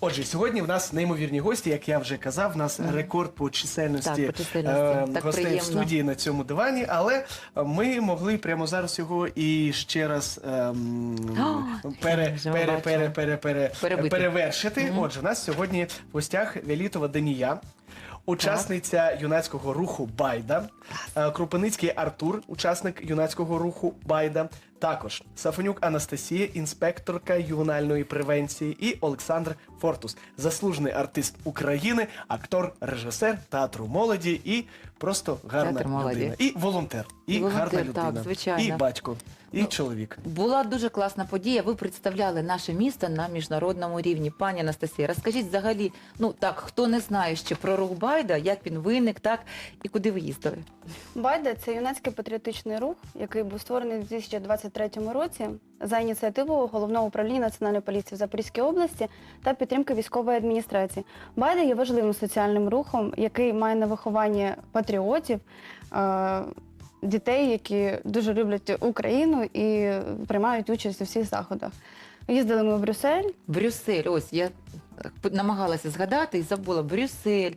Отже, сьогодні в нас неймовірні гості, як я вже казав, в нас рекорд по чисельності, Так, по чисельності. Так гостей приємно. в студії на цьому дивані, але ми могли прямо зараз його і ще раз ем, О, пере, вже пере, бачила. пере, пере, пере, Перебити. перевершити. Отже, у нас сьогодні в гостях Велітова Данія. Учасниця юнацького руху Байда, Е, Крупеницький Артур, учасник юнацького руху Байда, також Сафонюк Анастасія, інспекторка ювенальної превенції, і Олександр Фортус, заслужений артист України, актор, режисер театру молоді і просто гарна Театр молоді. людина. І волонтер, і І волонтер, гарна людина, так, звичайно. і батько, і Ну, чоловік. Була дуже класна подія. Ви представляли наше місто на міжнародному рівні. Пані Анастасія, розкажіть взагалі, ну так, хто не знає ще про рух Байда, як він виник, так і куди ви їздили? Байда це юнацький патріотичний рух, який був створений у 2023 році за ініціативою головного управління національної поліції в Запорізькій області та підтримки військової адміністрації. Байда є важливим соціальним рухом, який має на виховання патріотів. е, Дітей, які дуже люблять Україну і приймають участь у всіх заходах. Їздили ми в Брюссель. Брюссель, ось я намагалася згадати і забула Брюссель.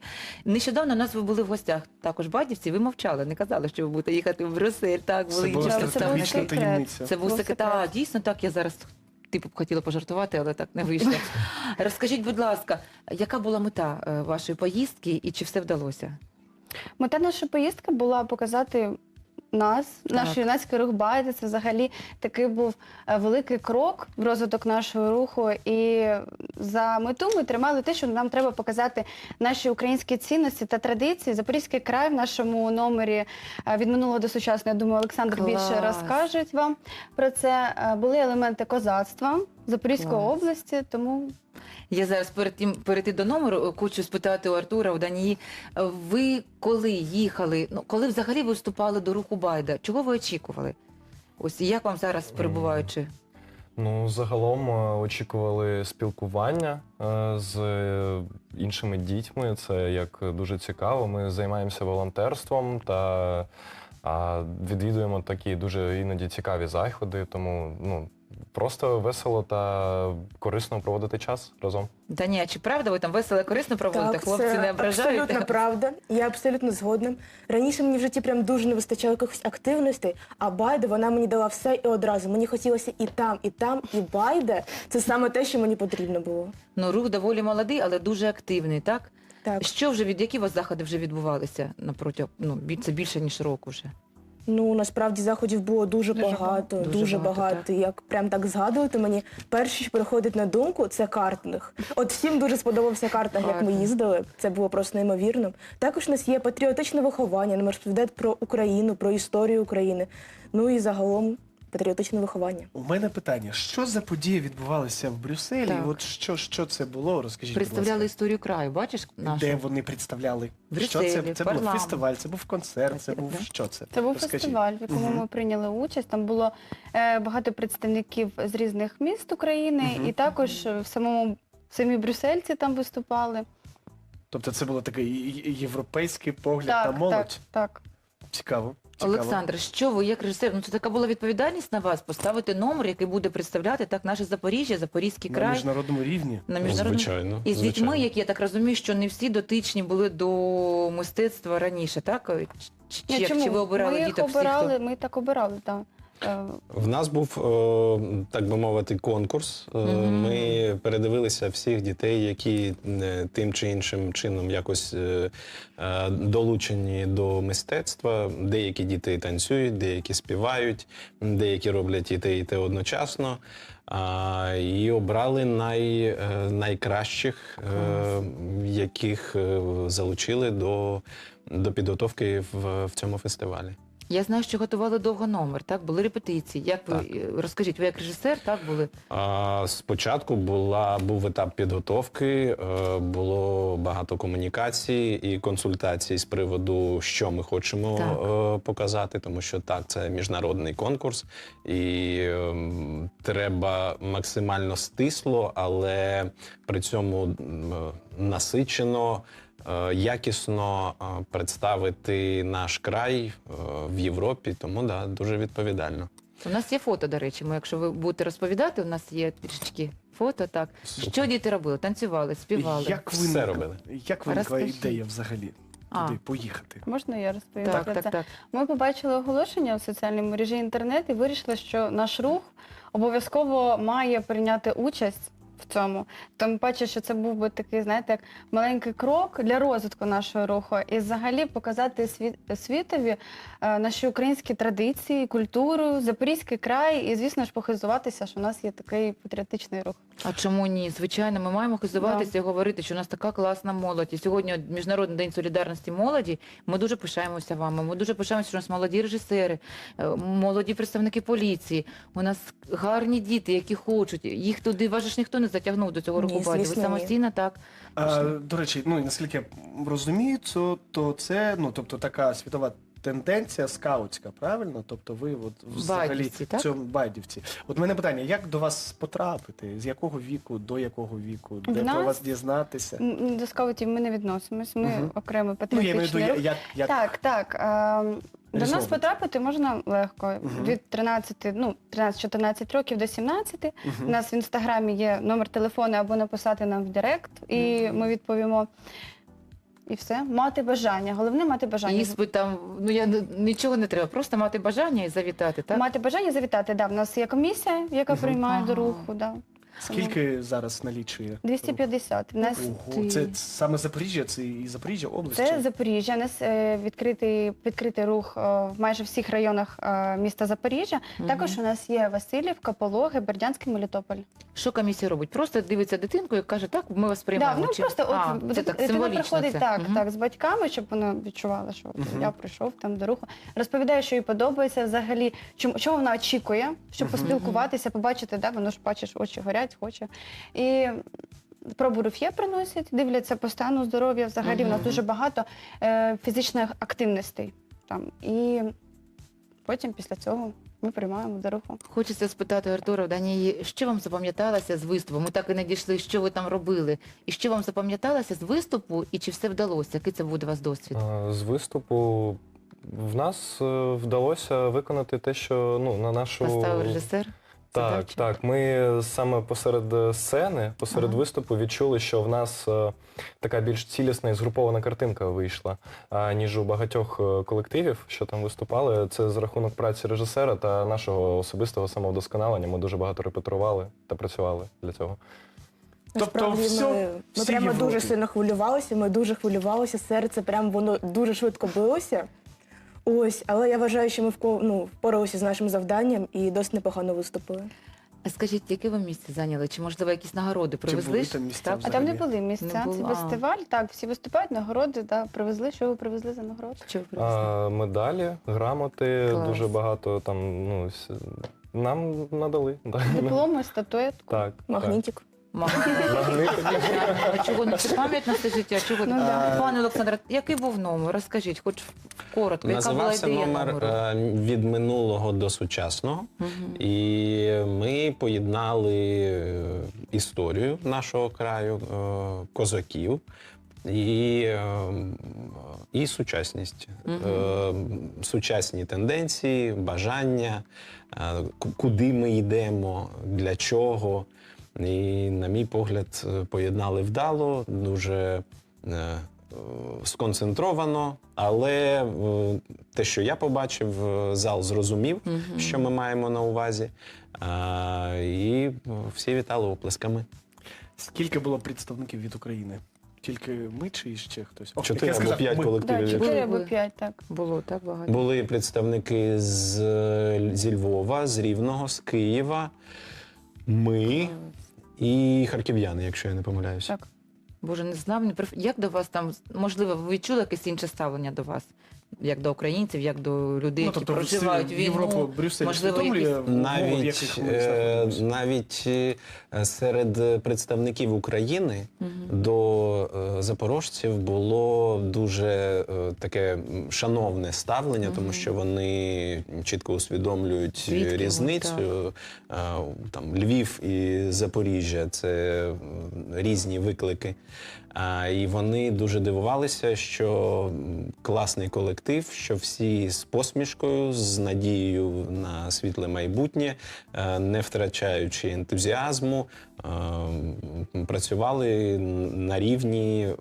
Нещодавно у нас ви були в гостях також бадівці. Ви мовчали, не казали, що ви будете їхати в Брюссель. Так, Це були була інші це був стратегічна секрет. таємниця. Це був Був секретар. А, дійсно так. Я зараз типу б хотіла пожартувати, але так не вийшло. Розкажіть, будь ласка, яка була мета е, вашої поїздки і чи все вдалося? Мета нашої поїздки була показати нас, наш юнацький рух Байди. Це взагалі такий був е, великий крок в розвиток нашого руху. І за мету ми тримали те, що нам треба показати наші українські цінності та традиції. Запорізький край в нашому номері е, від минулого до сучасного. Я думаю, Олександр Клас. більше розкаже вам про це. Е, Були елементи козацтва Запорізької Клас. області, тому Я зараз перед тим перейти до номеру, е, хочу спитати у Артура, у Данії. е, Ви коли їхали, ну коли взагалі ви вступали до руху Байда, чого ви очікували? Ось як вам зараз перебуваючи? Ну, загалом е, очікували спілкування е, з е, іншими дітьми. Це як дуже цікаво. Ми займаємося волонтерством та а, відвідуємо такі дуже іноді цікаві заходи. Тому ну просто весело та корисно проводити час разом. Данія, чи правда ви там весело і корисно проводите? Так, Хлопці це не ображають? абсолютно правда. Я абсолютно згодна. Раніше мені в житті прям дуже не вистачало якихось активностей, а Байда вона мені дала все і одразу. Мені хотілося і там, і там, і Байда. Це саме те, що мені потрібно було. Ну, рух доволі молодий, але дуже активний, так? Так. Що вже від які у вас заходи вже відбувалися напроти? Ну, бі- це більше ніж року вже. Ну насправді заходів було дуже, Дуже багато, багато. дуже, Дуже багато, багато. Як прям так згадувати, мені перше, що приходить на думку, це картних. От всім дуже сподобався картинг, як ми їздили. Це було просто неймовірно. Також у нас є патріотичне виховання, нам розповідають про Україну, про історію України. Ну і загалом патріотичне виховання. У мене питання: що за події відбувалися в Брюсселі? Так. От що, що це було? Розкажіть, будь Представляли ласка. історію краю, бачиш нашу? Де вони представляли? В що це? Брюсселі, Це був фестиваль, це був концерт, це був Да. що це? Це був Розкажіть. фестиваль, в якому Мгм. ми прийняли участь. Там було е, багато представників з різних міст України, Мгм. і також в самому самі брюссельці там виступали. Тобто це було такий європейський погляд на молодь. так, так. Цікаво. Цікаво. Олександр, що ви як режисер? Ну це така була відповідальність на вас поставити номер, який буде представляти так наше Запоріжжя, Запорізький край на міжнародному рівні. на міжнародному Звичайно, і з дітьми, як які я так розумію, що не всі дотичні були до мистецтва раніше, так? Чи, Ні, як- чому? чи ви обирали ми їх діток обирали, всіх? ми так обирали, так. В нас був, е, так би мовити, конкурс. Е, Ми передивилися всіх дітей, які е, тим чи іншим чином якось долучені до мистецтва. Деякі діти танцюють, деякі співають, деякі роблять і те, і те одночасно. А, І обрали най, найкращих, е, яких залучили до, до підготовки в, в цьому фестивалі. Я знаю, що готували довго номер, так? Були репетиції. Як ви е, розкажіть, ви як режисер, так були? А, Спочатку була, був етап підготовки, е, було багато комунікацій і консультацій з приводу, що ми хочемо Так. е, показати, тому що так, це міжнародний конкурс, і ем, треба максимально стисло, але при цьому насичено. Е, Якісно е, представити наш край е, в Європі, тому да, дуже відповідально. У нас є фото, до речі. Ми, якщо ви будете розповідати, у нас є трішечки фото. Так що діти робили? Танцювали, співали. Як Все робили. як виникла Розкажи. ідея взагалі А. туди поїхати? Можна я розповім Так, про так, це? так. Ми побачили оголошення у соціальній мережі інтернет і вирішили, що наш рух обов'язково має прийняти участь в цьому. Тим паче, що це був би такий, знаєте, як маленький крок для розвитку нашого руху і взагалі показати світ, світові е, наші українські традиції, культуру, Запорізький край, і, звісно ж, похизуватися, що у нас є такий патріотичний рух. А чому ні? Звичайно, ми маємо хизуватися і говорити, що у нас така класна молодь. І сьогодні Міжнародний день солідарності молоді. Ми дуже пишаємося вами. Ми дуже пишаємося, що у нас молоді режисери, е, молоді представники поліції. У нас гарні діти, які хочуть. Їх туди ж ніхто не затягнув до цього Ні. Ви звісно, ні. самостійно так. А, до речі, ну і наскільки я розумію, то, то це ну тобто така світова тенденція скаутська, правильно? Тобто ви от взагалі Байдівці, так? в цьому байдівці. От мене питання: як до вас потрапити? З якого віку, до якого віку, де В про нас- вас дізнатися? М, До скаутів ми не відносимось. Ми Мгм. окремий Ну я маю в патріотичний виду, рух. як, як Так, так. ем, До нас потрапити можна легко. Мгм. Від 13, ну, 13-14 років до 17. Мгм. У нас в інстаграмі є номер телефону або написати нам в Директ, і ми відповімо. І все, мати бажання. Головне мати бажання. Іспит там, ну я не- нічого не треба, просто мати бажання і завітати, так? Мати бажання завітати. Да, в нас є комісія, яка Мгм. приймає до Ага. руху. Да. Скільки зараз налічує? 250. В нас Ого, це саме Запоріжжя, це і Запоріжжя, область. Це? Запоріжжя. У нас е, відкритий відкритий рух е, в майже всіх районах е, міста Запоріжжя. Також у нас є Васильівка, Пологи, Бердянський, Мелітополь. Що комісія робить? Просто дивиться дитинку і каже, так, ми вас Да, приймаємо. ну Чи- просто А, от це так дитина символічно. приходить це. так, Мгм. так з батьками, щоб вона відчувала, що от Мгм. я прийшов там до руху. Розповідає, що їй подобається взагалі, чому чого вона очікує, щоб Мгм. поспілкуватися, побачити, да, воно ж бачиш, очі горять, хоче. І Пробу руф'є приносять, дивляться по стану здоров'я. Взагалі в нас дуже багато е, фізичних активностей там. І потім після цього ми приймаємо до руху. Хочеться спитати Артура Данії, що вам запам'яталося з виступу? Ми так і не дійшли, що ви там робили. І що вам запам'яталося з виступу, і чи все вдалося? Який це буде у вас досвід? А, З виступу в нас е, вдалося виконати те, що ну, на нашу. Поставив режисер? Так, Задачу? так. Ми саме посеред сцени, посеред Ага. виступу відчули, що в нас е, така більш цілісна і згрупована картинка вийшла, а, ніж у багатьох е, колективів, що там виступали. Це за рахунок праці режисера та нашого особистого самовдосконалення. Ми дуже багато репетирували та працювали для цього. Тобто Насправді всьо- ми, ми всі прямо Європі. дуже сильно хвилювалися, ми дуже хвилювалися, серце прямо воно дуже швидко билося. Ось, але я вважаю, що ми вко- ну, впоралися з нашим завданням і досить непогано виступили. А скажіть, яке ви місце зайняли? Чи можливо якісь нагороди привезли? були ж? там місця Так? А там не Взагалі. були місця. Не Це фестиваль. Так, всі виступають, нагороди, да, привезли. Що ви привезли за нагороди? Що ви привезли? А, медалі, грамоти, Клас. дуже багато там. Ну, с- нам надали. Так, Дипломи, статуетку. так. Магнітик. Магнит. А чого не це пам'ять на все життя? Чого Ну, да. Пане Олександре, який був номер? Розкажіть, хоч коротко, яка була Називався ідея номер номеру? е, від минулого до сучасного. І ми поєднали е, історію нашого краю, е, козаків і, е, і сучасність. Е, Сучасні тенденції, бажання, е, ку- куди ми йдемо, для чого. І, на мій погляд, е, поєднали вдало, дуже е, сконцентровано, але е, те, що я побачив, зал зрозумів, Мгм. що ми маємо на увазі. І всі вітали оплесками. Скільки було представників від України? Тільки ми чи ще хтось? О, Чотири або п'ять колективів. Чотири або п'ять, так. Було так багато. Були представники з, зі Львова, з Рівного, з Києва, ми і харків'яни, якщо я не помиляюся. Так. Боже, не знав, не приф- як до вас там, можливо, ви відчули якесь інше ставлення до вас? Як до українців, як до людей, Ну, які тобто проживають війну? Європу, Брюссель можливо, якісь- Навіть, е, навіть е, серед представників України Мгм. до до е, запорожців було дуже е, таке шановне ставлення, тому що вони чітко усвідомлюють Звідки різницю. Е, Там Львів і Запоріжжя це різні виклики. А, і вони дуже дивувалися, що класний колектив, що всі з посмішкою, з надією на світле майбутнє, е, не втрачаючи ентузіазму, е, працювали на рівні, е,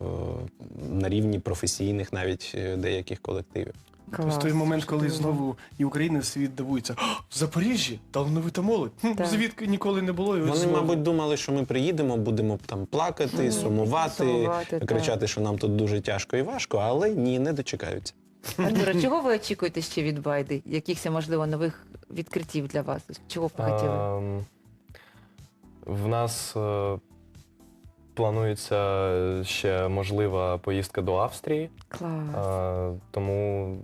на рівні професійних навіть деяких колективів. Ось той момент, коли знову і Україна і світ дивується. «О, В Запоріжжі талановита молодь. Хм, Так. Звідки ніколи не було. І ось Вони, знову. мабуть, думали, що ми приїдемо, будемо там плакати, сумувати, Сумувати, так. кричати, що нам тут дуже тяжко і важко, але ні, не дочекаються. Артура, чого ви очікуєте ще від Байди? Якихось, можливо, нових відкриттів для вас? Чого б ви хотіли? Ем, В нас е, планується ще можлива поїздка до Австрії, Клас. е, тому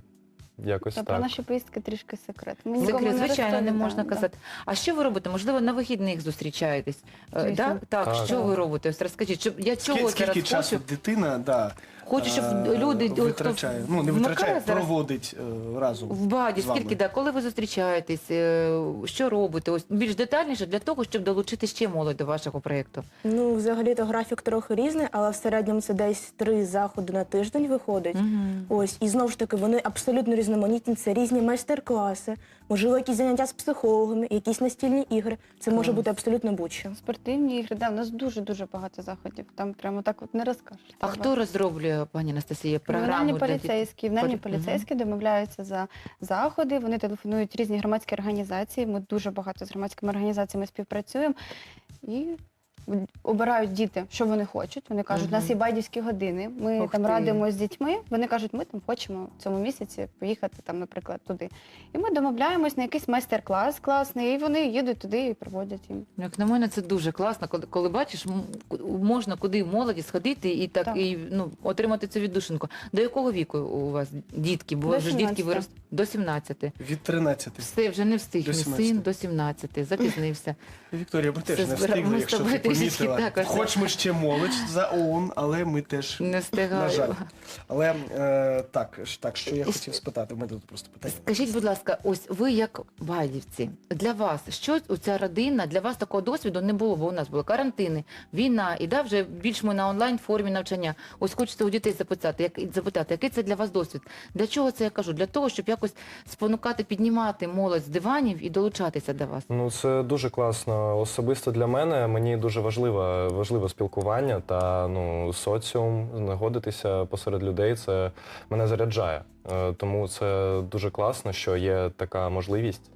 якось Та про так. наші поїздки трішки секрет. Ми нікому Секрет, звичайно, не розповідаємо, можна да. казати. А що ви робите? Можливо, на вихідних зустрічаєтесь? Е, Звісно. Да? Так, Так. що ви робите? Ось розкажіть. Щоб я Скільки, чого скільки зараз часу хочу? дитина, да, Хочу, щоб е, люди хто витрачає, ну не витрачає, зараз проводить е, разом. В баді, з вами. скільки да, коли ви зустрічаєтесь, е, що робите? Ось більш детальніше для того, щоб долучити ще молодь до вашого проєкту. Ну, взагалі-то графік трохи різний, але в середньому це десь три заходи на тиждень виходить. Ось, і знову ж таки, вони абсолютно різноманітні. Це різні майстер-класи, можливо, якісь заняття з психологами, якісь настільні ігри. Це може Клас. бути абсолютно будь-що. Спортивні ігри, да, у нас дуже-дуже багато заходів. Там прямо так от не розкажеш. А Треба. хто розроблює, пані Анастасія, програму для поліцейські, ювенальні поліцейські домовляються за заходи. Вони телефонують різні громадські організації. Ми дуже багато з громадськими організаціями співпрацюємо і обирають діти, що вони хочуть. Вони кажуть, у нас є байдівські години. Ми Ух там ти. радимо з дітьми. Вони кажуть, ми там хочемо в цьому місяці поїхати там, наприклад, туди. І ми домовляємось на якийсь майстер-клас класний, і вони їдуть туди і проводять їм. Ну, Як на мене, це дуже класно, коли, коли бачиш, м, можна куди в молоді сходити і так, Так. і ну отримати цю віддушинку. До якого віку у вас дітки? Бо До вже дітки 17. вирос до 17. Від 13. Все вже не встиг. До Мій 17. син до 17, запізнився. Вікторія, ми теж Все не встигли, з якщо тобою ти трішечки помітила. також. Хоч ми ще молодь за ООН, але ми теж Не на жаль. Але е, так, ж- так, що я хотів спитати, у мене тут просто питання. Скажіть, будь ласка, ось ви як байдівці, для вас що ця родина, для вас такого досвіду не було, бо у нас були карантини, війна, і да, вже більш ми на онлайн формі навчання. Ось хочеться у дітей запитати, як запитати, який це для вас досвід? Для чого це я кажу? Для того, щоб якось спонукати, піднімати молодь з диванів і долучатися до вас. Ну, це дуже класно. Особисто для мене мені дуже важливо, важливо спілкування та ну, соціум, знаходитися посеред людей. Це мене заряджає. Е, Тому це дуже класно, що є така можливість.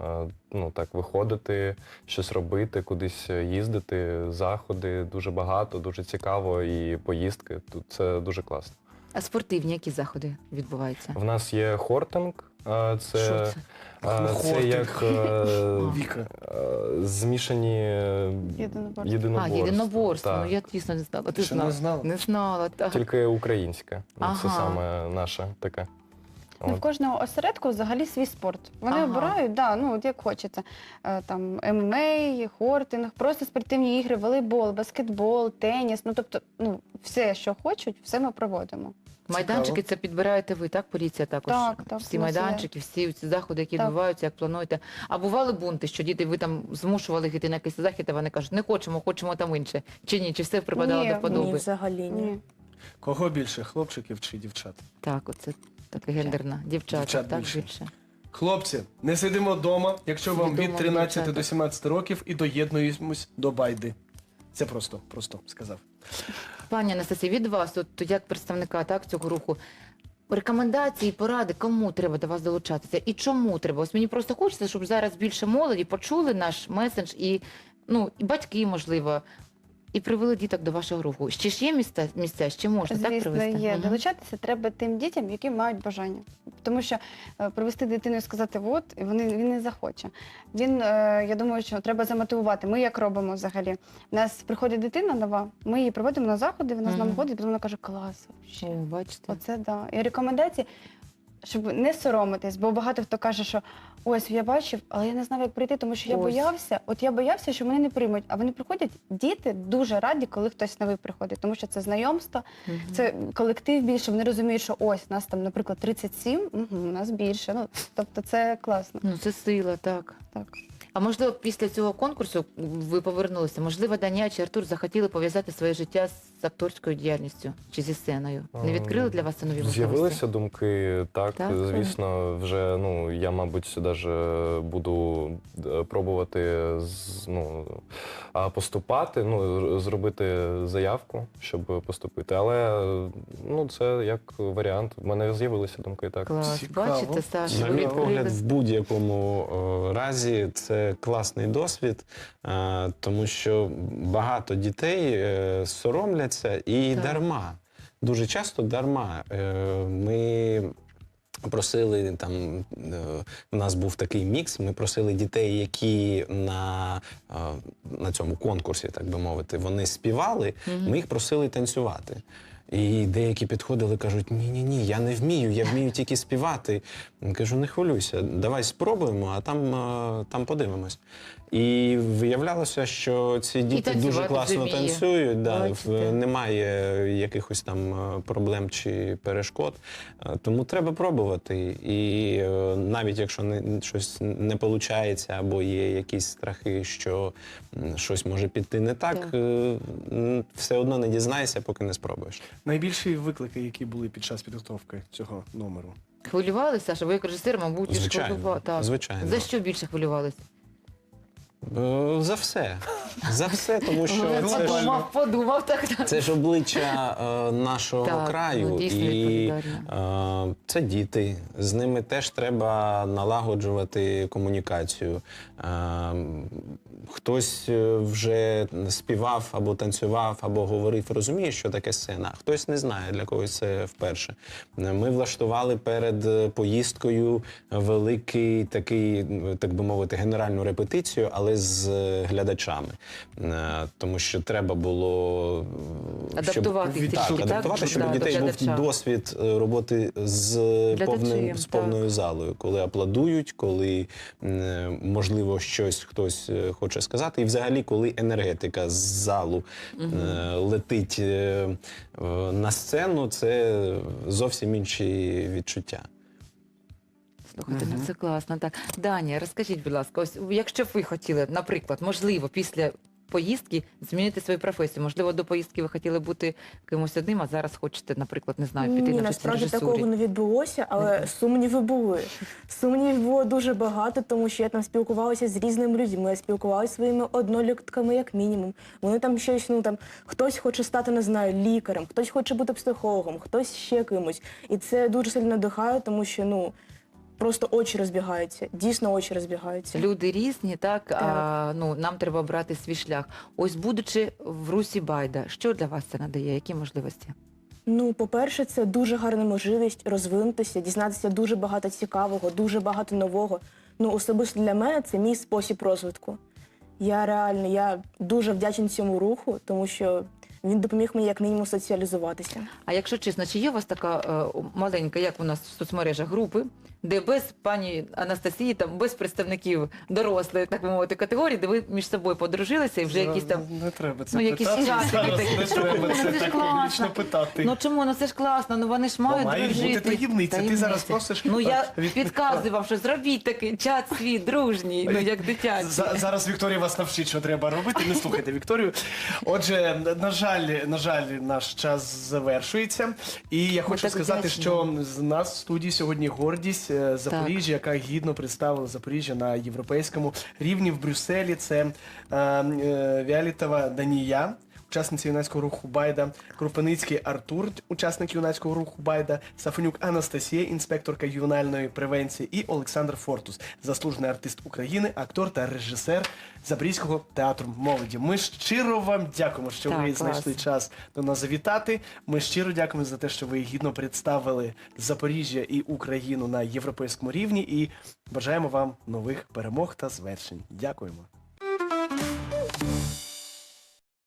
е, Ну так, виходити, щось робити, кудись їздити, заходи дуже багато, дуже цікаво, і поїздки. Тут це дуже класно. А спортивні які заходи відбуваються? В нас є хортинг, е, це, Що це? е, Ну, це хортинг. як е, Віка. Е, змішані е, Єдиноборства. А, єдиноборства. єдиноборство. Так. Ну я дійсно не знала. Ти Ще знала? не знала? Не знала, так. Тільки українське. Ну, Це Ага. саме наша таке. Ну, в кожного осередку взагалі свій спорт. Вони Ага. обирають, да, ну от як хочеться. Е, Там ММА, хортинг, просто спортивні ігри, волейбол, баскетбол, теніс. Ну тобто, ну все, що хочуть, все ми проводимо. Майданчики це підбираєте ви, так? Поліція також? Так, так, Всі у нас є. майданчики, всі ці заходи, які Так. відбуваються, як плануєте. А бували бунти, що діти ви там змушували їх йти на якийсь захід, а вони кажуть, не хочемо, хочемо там інше. Чи ні? Чи все припадало Ні, до ні, Ні, взагалі ні. Ні. Кого більше, хлопчиків чи дівчат? Так, оце таке гендерна. Дівчата, Дівчат так більше. більше. Хлопці, не сидимо вдома, якщо вам від Відомо, 13 дівчата. до 17 років і доєднуємось до байди. Це просто, просто сказав. Пані Анастасія, від вас, от як представника так, цього руху, рекомендації, поради, кому треба до вас долучатися і чому треба? Ось мені просто хочеться, щоб зараз більше молоді почули наш месендж і, ну, і батьки, можливо, і привели діток до вашого руху. Ще ж є місця, місця ще можна так Звісно, привести? є. Мгм. Долучатися треба тим дітям, які мають бажання. Тому що е, привести дитину і сказати, от, і вони, він не захоче. Він, е, я думаю, що треба замотивувати. Ми як робимо взагалі? У нас приходить дитина нова, ми її приводимо на заходи, вона з нами Мгм. ходить, потім вона каже, клас, О, бачите? Оце да. І рекомендації, щоб не соромитись, бо багато хто каже, що ось я бачив, але я не знав, як прийти, тому що я Ось. боявся. От я боявся, що мене не приймуть. А вони приходять. Діти дуже раді, коли хтось новий приходить, тому що це знайомство, це колектив більше. Вони розуміють, що ось нас там, наприклад, 37, угу, у нас більше. Ну тобто, це класно. Ну, це сила, так. Так. А можливо, після цього конкурсу ви повернулися? Можливо, Даня чи Артур захотіли пов'язати своє життя з акторською діяльністю чи зі сценою? Не відкрили для вас це нові можливості? З'явилися думки, так, Так? звісно, вже ну я, мабуть, даже буду е, пробувати з- ну, а, поступати, ну зробити заявку, щоб поступити. Але ну це як варіант. У мене з'явилися думки, так. Клас. Цікаво. Бачите, Саша, На ви мій відкрили. погляд, в будь-якому е, разі це класний досвід, е, тому що багато дітей е, соромляться і Так. дарма. Дуже часто дарма. Е, Ми просили там, е, у нас був такий мікс. Ми просили дітей, які на, е, на цьому конкурсі, так би мовити, вони співали. Ми їх просили танцювати. І деякі підходили, кажуть: ні, ні, я не вмію, я вмію тільки співати. Кажу, не хвилюйся, давай спробуємо, а там, там подивимось. І виявлялося, що ці діти дуже класно вміє. танцюють, да, в- Бачите. немає якихось там проблем чи перешкод. Тому треба пробувати. І е, навіть якщо не, щось не виходить, або є якісь страхи, що щось може піти не так, Так. е, все одно не дізнаєшся, поки не спробуєш. Найбільші виклики, які були під час підготовки цього номеру. Хвилювалися, що Ви як режисер, мабуть, і Звичайно, шкодували. Так. звичайно. За що більше хвилювалися? Е, За все. За все, тому що це ж, подумав, подумав, так, так. це ж обличчя е, нашого Так, краю. ну, дійсно і е, це діти. З ними теж треба налагоджувати комунікацію. Е, хтось е, вже співав або танцював, або говорив, розуміє, що таке сцена, а хтось не знає, для когось це вперше. Е, Ми влаштували перед е, поїздкою великий такий, так би мовити, генеральну репетицію, але з е, глядачами. Е, Тому що треба було е, Адаптувати їх так, адаптувати, щоб у дітей був досвід роботи з повним з повною залою, коли аплодують, коли можливо щось хтось хоче сказати, і взагалі, коли енергетика з залу летить на сцену, це зовсім інші відчуття. Слухайте, ну це класно. Так, Даня, розкажіть, будь ласка, ось якщо б ви хотіли, наприклад, можливо, після поїздки змінити свою професію. Можливо, до поїздки ви хотіли бути кимось одним, а зараз хочете, наприклад, не знаю, піти Ні, на насправді режисурі. такого не відбулося, але сумніви були. Сумнівів було дуже багато, тому що я там спілкувалася з різними людьми, я спілкувалася зі своїми однолітками, як мінімум. Вони там щось, ну там хтось хоче стати, не знаю, лікарем, хтось хоче бути психологом, хтось ще кимось. І це дуже сильно надихає, тому що ну просто очі розбігаються. Дійсно, очі розбігаються. Люди різні, так, а ну нам треба обрати свій шлях. Ось будучи в Русі Байда, що для вас це надає? Які можливості? Ну, по-перше, це дуже гарна можливість розвинутися, дізнатися дуже багато цікавого, дуже багато нового. Ну, особисто для мене це мій спосіб розвитку. Я реально я дуже вдячний цьому руху, тому що він допоміг мені як мінімум соціалізуватися. А якщо чесно, чи є у вас така е, маленька, як у нас в соцмережах, групи, де без пані Анастасії, там без представників дорослої, так би мовити, категорії, де ви між собою подружилися і вже якісь там. не треба це ну, якісь питати. Зараз такі. не треба Ну, це це ж так класно. публічно питати. Ну чому? Ну це ж класно, ну вони ж мають мають бути дружити. таємниці. Ти зараз просиш Ну я так, від- підказую вам, що зробіть такий чат свій дружній, ну як дитячий. За- зараз Вікторія вас навчить, що треба робити. Не слухайте Вікторію. Отже, на жаль, на жаль, наш час завершується. І я хочу так сказати, вдячні що з нас в студії сьогодні гордість е, Запоріжжя, яка гідно представила Запоріжжя на європейському рівні в Брюсселі. Це е, е, Віалітова Данія. Учасниця юнацького руху Байда, Крупеницький Артур, учасник юнацького руху Байда, Сафонюк Анастасія, інспекторка ювенальної превенції, і Олександр Фортус, заслужений артист України, актор та режисер Запорізького театру молоді. Ми щиро вам дякуємо, що Так, ви клас. знайшли час до нас завітати. Ми щиро дякуємо за те, що ви гідно представили Запоріжжя і Україну на європейському рівні. І бажаємо вам нових перемог та звершень. Дякуємо.